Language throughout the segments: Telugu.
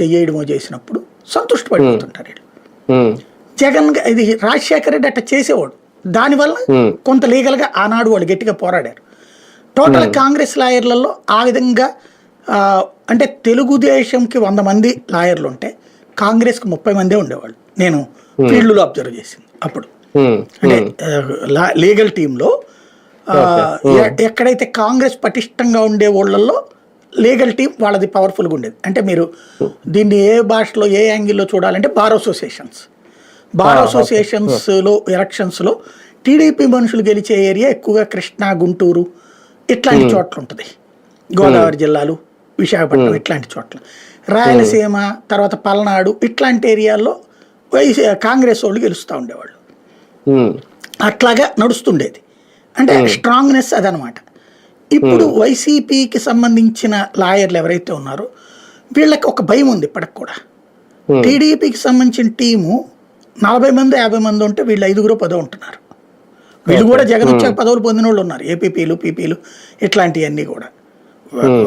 చెయ్యడమో చేసినప్పుడు సంతృష్టిపడిపోతుంటారు వీళ్ళు. జగన్ ఇది రాజశేఖర రెడ్డి అట్లా చేసేవాడు. దానివల్ల. కొంత లీగల్గా ఆనాడు వాళ్ళు గట్టిగా పోరాడారు. టోటల్ కాంగ్రెస్ లాయర్లలో ఆ విధంగా అంటే తెలుగుదేశంకి వంద మంది లాయర్లు ఉంటే కాంగ్రెస్కి ముప్పై మందే ఉండేవాళ్ళు. నేను ఫీల్డ్లో అబ్జర్వ్ చేసింది అప్పుడు. అంటే లీగల్ టీంలో ఎక్కడైతే కాంగ్రెస్ పటిష్టంగా ఉండే ఊళ్ళల్లో లీగల్ టీం వాళ్ళది పవర్ఫుల్గా ఉండేది. అంటే మీరు దీన్ని ఏ భాషలో ఏ యాంగిల్లో చూడాలంటే బార్ అసోసియేషన్స్. బార్ అసోసియేషన్స్లో ఎలక్షన్స్లో టీడీపీ మనుషులు గెలిచే ఏరియా ఎక్కువగా కృష్ణా గుంటూరు ఇట్లాంటి చోట్ల ఉంటుంది. గోదావరి జిల్లాలు విశాఖపట్నం ఇట్లాంటి చోట్ల. రాయలసీమ తర్వాత పల్నాడు ఇట్లాంటి ఏరియాల్లో వైసీ కాంగ్రెస్ వాళ్ళు గెలుస్తూ ఉండేవాళ్ళు. అట్లాగా నడుస్తుండేది. అంటే స్ట్రాంగ్నెస్ అదనమాట. ఇప్పుడు వైసీపీకి సంబంధించిన లాయర్లు ఎవరైతే ఉన్నారో వీళ్ళకి ఒక భయం ఉంది ఇప్పటికి కూడా. Hmm. టీడీపీకి సంబంధించిన టీము నలభై మంది యాభై మంది ఉంటే వీళ్ళు ఐదుగురు పదో ఉంటున్నారు. వీళ్ళు కూడా జగన్ వచ్చాక పదవులు పొందిన వాళ్ళు ఉన్నారు ఏపీపీలు పీపీలు ఇట్లాంటివన్నీ కూడా.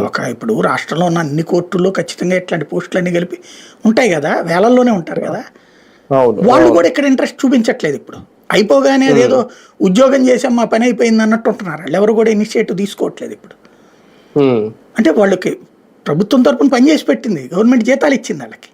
ఒక ఇప్పుడు రాష్ట్రంలో ఉన్న అన్ని కోర్టుల్లో ఖచ్చితంగా ఇట్లాంటి పోస్టులన్నీ కలిపి ఉంటాయి కదా వేలల్లోనే ఉంటారు కదా. వాళ్ళు కూడా ఇక్కడ ఇంట్రెస్ట్ చూపించట్లేదు ఇప్పుడు. అయిపోగానే అదేదో ఉద్యోగం చేసాం మా పని అయిపోయింది అన్నట్టు ఉంటున్నారు. వాళ్ళు ఎవరు కూడా ఇనిషియేటివ్ తీసుకోవట్లేదు ఇప్పుడు. అంటే వాళ్ళకి ప్రభుత్వం తరపున పని చేసి పెట్టింది. గవర్నమెంట్ జీతాలు ఇచ్చింది వాళ్ళకి.